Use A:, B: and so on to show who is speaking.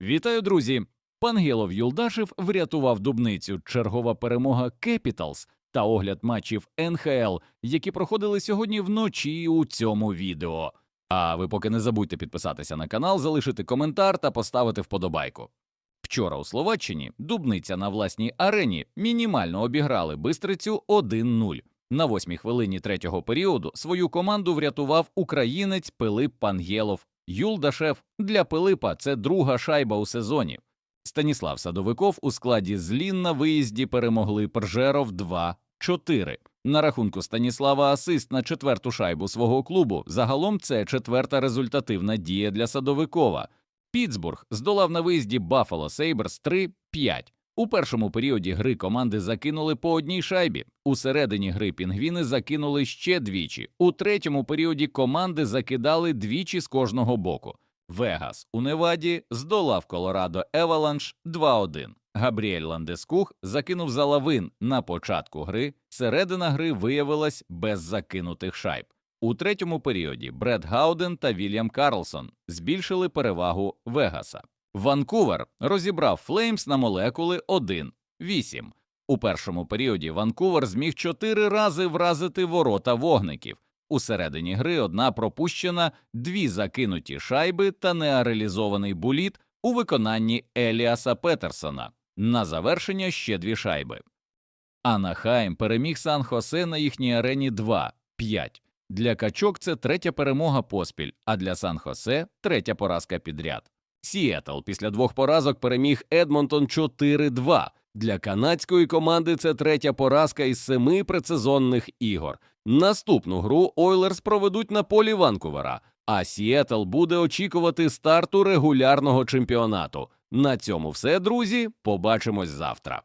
A: Вітаю, друзі! Пангелов Юлдашев врятував дубницю. Чергова перемога Capitals та огляд матчів НХЛ, які проходили сьогодні вночі у цьому відео. А ви поки не забудьте підписатися на канал, залишити коментар та поставити вподобайку. Вчора у Словаччині Дубниця на власній арені мінімально обіграли Бистрицю 1-0. На восьмій хвилині третього періоду свою команду врятував українець Пилип Пангєлов. Юлдашев для Пилипа це друга шайба у сезоні. Станіслав Садовиков у складі злін на виїзді перемогли Пержеров 2-4. На рахунку Станіслава асист на четверту шайбу свого клубу. Загалом це четверта результативна дія для Садовикова. Пітсбург здолав на виїзді Баффало Сейберс 3-5. У першому періоді гри команди закинули по одній шайбі. У середині гри пінгвіни закинули ще двічі. У третьому періоді команди закидали двічі з кожного боку. Вегас у Неваді здолав Колорадо Еваланш 2-1. Габріель Ландескух закинув за лавин на початку гри. Середина гри виявилась без закинутих шайб. У третьому періоді Бред Гауден та Вільям Карлсон збільшили перевагу Вегаса. Ванкувер розібрав Флеймс на молекули 1-8. У першому періоді Ванкувер зміг чотири рази вразити ворота вогників. У середині гри одна пропущена, дві закинуті шайби та нереалізований буліт у виконанні Еліаса Петерсона. На завершення ще дві шайби. Анахайм переміг Сан-Хосе на їхній арені 2-5. Для качок це третя перемога поспіль, а для Сан-Хосе третя поразка підряд. Сіетл після двох поразок переміг Едмонтон 4-2. Для канадської команди це третя поразка із семи предсезонних ігор. Наступну гру Ойлерс проведуть на полі Ванкувера, а Сіетл буде очікувати старту регулярного чемпіонату. На цьому все, друзі. Побачимось завтра.